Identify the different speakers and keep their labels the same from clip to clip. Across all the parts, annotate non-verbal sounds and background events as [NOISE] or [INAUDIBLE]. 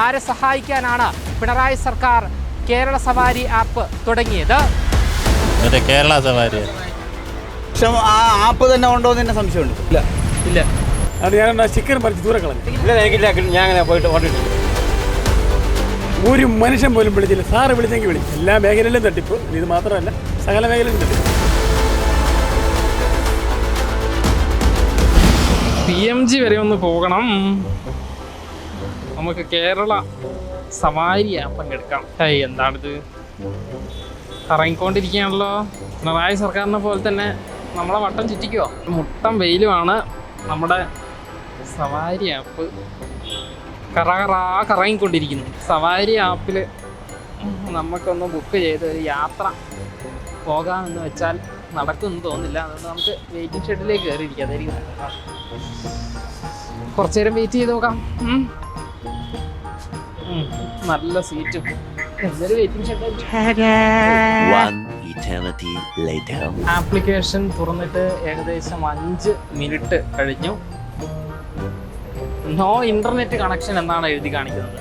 Speaker 1: ആരെ സഹായിക്കാനാണ് പിണറായി സർക്കാർ കേരള സവാരി ആപ്പ് തുടങ്ങിയത്?
Speaker 2: കേരള സവാരി
Speaker 3: പക്ഷെ ആ ആപ്പ് തന്നെ ഉണ്ടോ എന്ന് സംശയമുണ്ട്. ഇല്ല.
Speaker 1: ഇല്ല.
Speaker 4: അത് ഞാൻ ചിക്കൻ പറിച്ച് ദൂരെ കളഞ്ഞു.
Speaker 3: ഇല്ല. എനിക്കില്ല ഞാൻ അങ്ങനെ പോയിട്ട് ഓടിയിട്ടില്ല
Speaker 4: ഒരു മനുഷ്യൻ പോലും വിളിച്ചില്ല. സാറ് വിളിച്ചെങ്കിൽ വിളിച്ചു എല്ലാ മേഖലയിലും തട്ടിപ്പ്. ഇത് മാത്രമല്ല സകല മേഖലയിലും തട്ടിപ്പ്.
Speaker 1: പി എം ജി വരെ ഒന്ന് പോകണം. നമുക്ക് കേരള സവാരി ആപ്പ് പങ്കെടുക്കാം ഹൈ എന്താണിത്? കറങ്ങിക്കൊണ്ടിരിക്കുകയാണല്ലോ. പിണറായി സർക്കാരിനെ പോലെ തന്നെ നമ്മളെ വട്ടം ചുറ്റിക്കുവോ? മുട്ടം വെയിലുമാണ് നമ്മുടെ സവാരി ആപ്പ് കറ കറാ കറങ്ങിക്കൊണ്ടിരിക്കുന്നു. സവാരി ആപ്പിൽ നമുക്കൊന്ന് ബുക്ക് ചെയ്ത് ഒരു യാത്ര പോകാമെന്ന് വെച്ചാൽ നടക്കുമെന്ന് തോന്നില്ല അതുകൊണ്ട് നമുക്ക് വെയിറ്റിംഗ് ഷെഡിലേക്ക് കയറിയിരിക്കാം. അതായിരിക്കും. കുറച്ചു നേരം വെയിറ്റ് ചെയ്ത് നോക്കാം. നല്ല സീറ്റ് വെയിറ്റിംഗ് ഷെഡ്. ആപ്ലിക്കേഷൻ തുറന്നിട്ട് ഏകദേശം അഞ്ച് മിനിറ്റ് കഴിഞ്ഞു. നോ ഇന്റർനെറ്റ് കണക്ഷൻ എന്നാണ് എഴുതി കാണിക്കുന്നത്.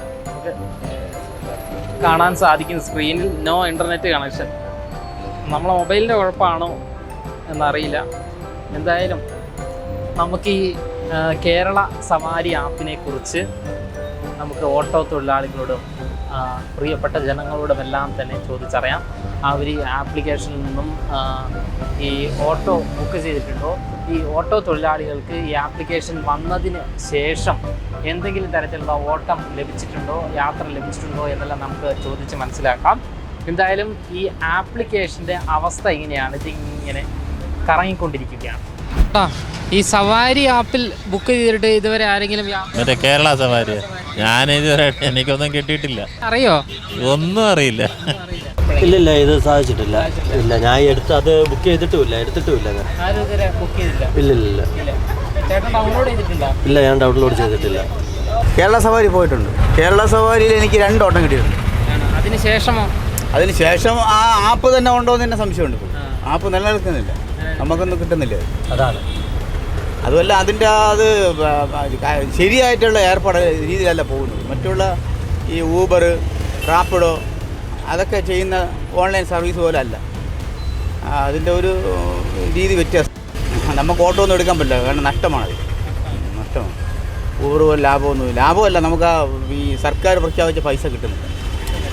Speaker 1: കാണാൻ സാധിക്കും സ്ക്രീനിൽ നോ ഇന്റർനെറ്റ് കണക്ഷൻ നമ്മളെ മൊബൈലിന്റെ കുഴപ്പമാണോ എന്നറിയില്ല. എന്തായാലും നമുക്ക് ഈ കേരള സവാരി ആപ്പിനെ കുറിച്ച് നമുക്ക് ഓട്ടോ തൊഴിലാളികളോടും പ്രിയപ്പെട്ട ജനങ്ങളോടും എല്ലാം തന്നെ ചോദിച്ചറിയാം. അവർ ഈ ആപ്ലിക്കേഷനിൽ നിന്നും ഈ ഓട്ടോ ബുക്ക് ചെയ്തിട്ടുണ്ടോ? ഈ ഓട്ടോ തൊഴിലാളികൾക്ക് ഈ ആപ്ലിക്കേഷൻ വന്നതിന് ശേഷം എന്തെങ്കിലും തരത്തിലുള്ള ഓട്ടം ലഭിച്ചിട്ടുണ്ടോ യാത്ര ലഭിച്ചിട്ടുണ്ടോ എന്നെല്ലാം നമുക്ക് ചോദിച്ച് മനസ്സിലാക്കാം. എന്തായാലും ഈ ആപ്ലിക്കേഷന്റെ അവസ്ഥ ഇങ്ങനെയാണ്. ഇതിങ്ങനെ കറങ്ങിക്കൊണ്ടിരിക്കുകയാണ്. ഈ സവാരി ആപ്പിൽ ബുക്ക് ചെയ്തിട്ട് ഇതുവരെ ആരെങ്കിലും
Speaker 2: മറ്റേ കേരള സവാരി ഞാൻ ഇതുവരെ എനിക്കൊന്നും കിട്ടിയിട്ടില്ല.
Speaker 1: അറിയോ?
Speaker 2: ഒന്നും അറിയില്ല.
Speaker 5: ഇല്ലില്ല ഇത് സാധിച്ചിട്ടില്ല. ഇല്ല ഞാൻ എടുത്ത് അത് ബുക്ക് ചെയ്തിട്ടുമില്ല എടുത്തിട്ടുമില്ല ഞാൻ.
Speaker 1: ആരും ഇതുവരെ ബുക്ക് ചെയ്തില്ല
Speaker 5: ഇല്ലില്ല
Speaker 1: ഇല്ല ചേട്ടൻ ഡൗൺലോഡ് ചെയ്തിട്ടുണ്ടോ?
Speaker 5: ഇല്ല ഞാൻ ഡൗൺലോഡ് ചെയ്തിട്ടില്ല.
Speaker 3: കേരള സവാരി പോയിട്ടുണ്ട്. കേരള സവാരിയിൽ എനിക്ക് രണ്ട് ഓട്ടം കിട്ടിയിട്ടുണ്ട്.
Speaker 1: അതിനുശേഷമോ അതിനുശേഷം
Speaker 3: അതിന് ശേഷം ആ ആപ്പ് തന്നെ ഉണ്ടോ എന്ന് തന്നെ സംശയമുണ്ട് ആപ്പ് നിലനിൽക്കുന്നില്ല. നമുക്കൊന്നും കിട്ടുന്നില്ല.
Speaker 5: അതാണ്.
Speaker 3: അതുമല്ല അതിന്റെ ആ അത് ശരിയായിട്ടുള്ള ഏർപ്പാട് രീതിയിലല്ല പോകുന്നത്. മറ്റുള്ള ഈ ഊബർ റാപ്പിഡോ അതൊക്കെ ചെയ്യുന്ന ഓൺലൈൻ സർവീസ് പോലെ അല്ല അതിന്റെ ഒരു രീതി വ്യത്യാസം. നമുക്ക് ഓട്ടോ ഒന്നും എടുക്കാൻ പറ്റില്ല കാരണം നഷ്ടമാണത് നഷ്ടമാണ്. ഊബർ പോലെ ലാഭമൊന്നും ലാഭമല്ല നമുക്ക് ആ ഈ സർക്കാർ പ്രഖ്യാപിച്ച പൈസ കിട്ടുന്നില്ല.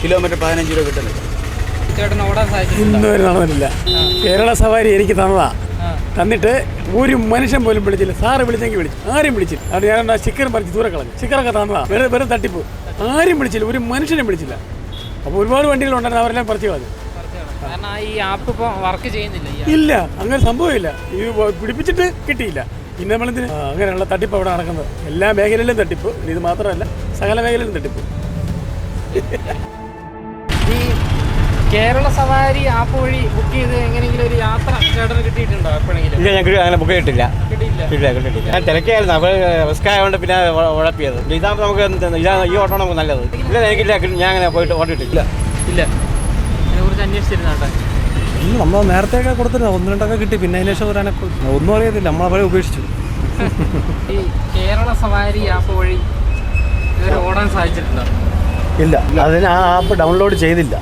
Speaker 3: കിലോമീറ്റർ പതിനഞ്ച് രൂപ കിട്ടുന്നില്ല.
Speaker 1: ചേട്ടൻ ഓടാൻ സാധിച്ചിട്ടുണ്ടോ?
Speaker 4: ഇന്ന് നടന്നിട്ടില്ല. കേരള സവാരി എനിക്ക് തന്നതാ. തന്നിട്ട് ഒരു മനുഷ്യൻ പോലും വിളിച്ചില്ല. സാറ് വിളിച്ചെങ്കിൽ വിളിച്ചു. ആരും വിളിച്ചില്ല. അത് ഞാൻ ആ പറിച്ച് ദൂരെ കളഞ്ഞു. ചിക്കനൊക്കെ തന്നതാ. വേറെ വേറെ തട്ടിപ്പ്. ആരും വിളിച്ചില്ല. ഒരു മനുഷ്യനെ വിളിച്ചില്ല. അപ്പോൾ ഒരുപാട് വണ്ടികളുണ്ടായിരുന്നു അവരെല്ലാം പറിച്ചു കളഞ്ഞു.
Speaker 1: ഈ ആപ്പ് ഇപ്പോൾ വർക്ക് ചെയ്യുന്നില്ല
Speaker 4: ഇല്ല. അങ്ങനെ സംഭവമില്ല. ഈ പിടിപ്പിച്ചിട്ട് കിട്ടിയില്ല. പിന്നെ നമ്മളെന്തിന്? അങ്ങനെയുള്ള തട്ടിപ്പ് അവിടെ നടക്കുന്നത്. എല്ലാ മേഖലയിലും തട്ടിപ്പ്. ഇത് മാത്രമല്ല സകല മേഖലയിലും തട്ടിപ്പ്.
Speaker 1: കേരള സവാരി ആപ്പ് വഴി ബുക്ക് ചെയ്ത് എങ്ങനെയെങ്കിലും ഒരു യാത്ര ചേട്ടന് കിട്ടിയിട്ടുണ്ടോ എപ്പോഴെങ്കിലും?
Speaker 3: ഇല്ല ഞങ്ങൾക്ക് അങ്ങനെ ബുക്ക്
Speaker 1: കിട്ടില്ല
Speaker 3: കിട്ടില്ല കിട്ടില്ല ഞാൻ തിരക്കായിരുന്നു അപ്പോൾ റിസ്ക് ആയതുകൊണ്ട് പിന്നെ ഉഴപ്പിയത്. ഇതാകുമ്പോൾ നമുക്ക് ഇതാ ഇതാണ് ഈ ഓട്ടോ നമുക്ക് നല്ലത്. ഇല്ല എനിക്കില്ല ഞാൻ അങ്ങനെ പോയിട്ട് ഓടിയിട്ടില്ല.
Speaker 1: ഇല്ല. അതിനെക്കുറിച്ച് അന്വേഷിച്ചിരുന്നാട്ടെ
Speaker 6: ഇല്ല നമ്മൾ നേരത്തെയൊക്കെ കൊടുത്തിരുന്നു. ഒന്ന് രണ്ടൊക്കെ കിട്ടി. പിന്നെ അതിന് ശേഷം ഒരു അനക്കം ഒന്നും അറിയത്തില്ല. നമ്മളവരെ ഉപേക്ഷിച്ചു. [LAUGHS]
Speaker 1: ഈ കേരള സവാരി ആപ്പ് വഴി ഇതുവരെ ഓടാൻ സാധിച്ചിട്ടുണ്ടോ?
Speaker 5: ഇല്ല. അതിന് ആ ആപ്പ് ഡൗൺലോഡ് ചെയ്തില്ല.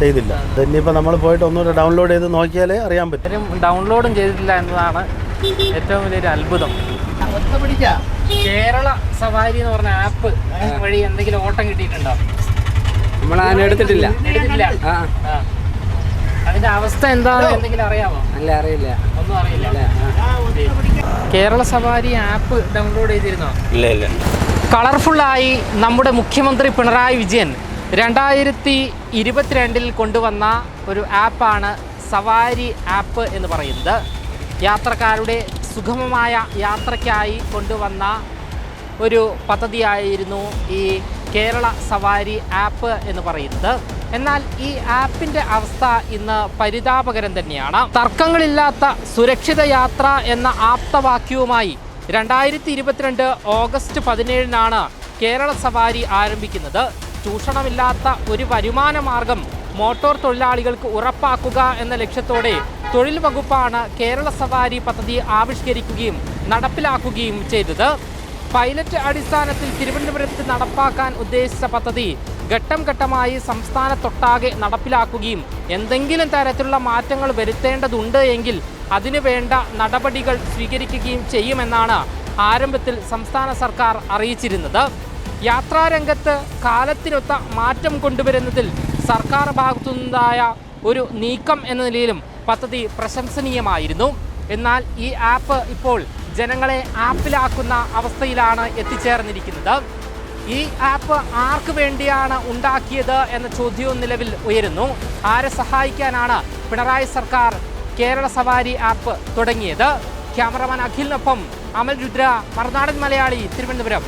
Speaker 1: ചെയ്തില്ല.
Speaker 5: ഇനിയിപ്പോൾ നമ്മൾ പോയിട്ട് ഒന്നുകൂടെ ഡൗൺലോഡ് ചെയ്ത് നോക്കിയാലേ അറിയാൻ പറ്റും.
Speaker 1: ഡൗൺലോഡും ചെയ്തിട്ടില്ല എന്നതാണ് ഏറ്റവും വലിയൊരു അത്ഭുതം. കേരള സവാരി എന്ന് പറഞ്ഞ ആപ്പ് വഴി എന്തെങ്കിലും ഓട്ടം കിട്ടിയിട്ടുണ്ടോ?
Speaker 7: നമ്മൾ ആന എടുത്തിട്ടില്ല.
Speaker 1: അതിന്റെ അവസ്ഥ എന്താണെന്ന് എന്തെങ്കിലും അറിയാമോ
Speaker 7: അല്ല അറിയില്ല.
Speaker 1: ഒന്നും അറിയില്ല. കേരള സവാരി ആപ്പ് ഡൗൺലോഡ് ചെയ്തിരുന്നോ?
Speaker 5: ഇല്ല ഇല്ല.
Speaker 1: കളർഫുള്ളായി നമ്മുടെ മുഖ്യമന്ത്രി പിണറായി വിജയൻ രണ്ടായിരത്തി ഇരുപത്തിരണ്ടിൽ കൊണ്ടുവന്ന ഒരു ആപ്പാണ് സവാരി ആപ്പ് എന്ന് പറയുന്നത്. യാത്രക്കാരുടെ സുഗമമായ യാത്രയ്ക്കായി കൊണ്ടുവന്ന ഒരു പദ്ധതിയായിരുന്നു ഈ കേരള സവാരി ആപ്പ് എന്ന് പറയുന്നത്. എന്നാൽ ഈ ആപ്പിന്റെ അവസ്ഥ ഇന്ന് പരിതാപകരം തന്നെയാണ്. തർക്കങ്ങളില്ലാത്ത സുരക്ഷിത യാത്ര എന്ന ആപ്തവാക്യവുമായി രണ്ടായിരത്തി ഇരുപത്തിരണ്ട് ഓഗസ്റ്റ് പതിനേഴിനാണ് കേരള സവാരി ആരംഭിക്കുന്നത്. ചൂഷണമില്ലാത്ത ഒരു വരുമാന മാർഗം മോട്ടോർ തൊഴിലാളികൾക്ക് ഉറപ്പാക്കുക എന്ന ലക്ഷ്യത്തോടെ തൊഴിൽ വകുപ്പാണ് കേരള സവാരി പദ്ധതി ആവിഷ്കരിക്കുകയും നടപ്പിലാക്കുകയും ചെയ്തത്. പൈലറ്റ് അടിസ്ഥാനത്തിൽ തിരുവനന്തപുരത്ത് നടപ്പാക്കാൻ ഉദ്ദേശിച്ച പദ്ധതി ഘട്ടം ഘട്ടമായി സംസ്ഥാനത്തൊട്ടാകെ നടപ്പിലാക്കുകയും എന്തെങ്കിലും തരത്തിലുള്ള മാറ്റങ്ങൾ വരുത്തേണ്ടതുണ്ട് എങ്കിൽ അതിനുവേണ്ട നടപടികൾ സ്വീകരിക്കുകയും ചെയ്യുമെന്നാണ് ആരംഭത്തിൽ സംസ്ഥാന സർക്കാർ അറിയിച്ചിരുന്നത്. യാത്രാരംഗത്ത് കാലത്തിനൊത്ത മാറ്റം കൊണ്ടുവരുന്നതിൽ സർക്കാർ ഭാഗത്തുനിന്നുണ്ടായ ഒരു നീക്കം എന്ന നിലയിലും പദ്ധതി പ്രശംസനീയമായിരുന്നു. എന്നാൽ ഈ ആപ്പ് ഇപ്പോൾ ജനങ്ങളെ ആപ്പിലാക്കുന്ന അവസ്ഥയിലാണ് എത്തിച്ചേർന്നിരിക്കുന്നത്. ഈ ആപ്പ് ആർക്ക് വേണ്ടിയാണ് ഉണ്ടാക്കിയത് എന്ന ചോദ്യവും നിലവിൽ ഉയരുന്നു. ആരെ സഹായിക്കാനാണ് പിണറായി സർക്കാർ കേരള സവാരി ആപ്പ് തുടങ്ങിയത്? ക്യാമറമാൻ അഖിലിനൊപ്പം അമൽ രുദ്ര മറുനാടൻ മലയാളി തിരുവനന്തപുരം.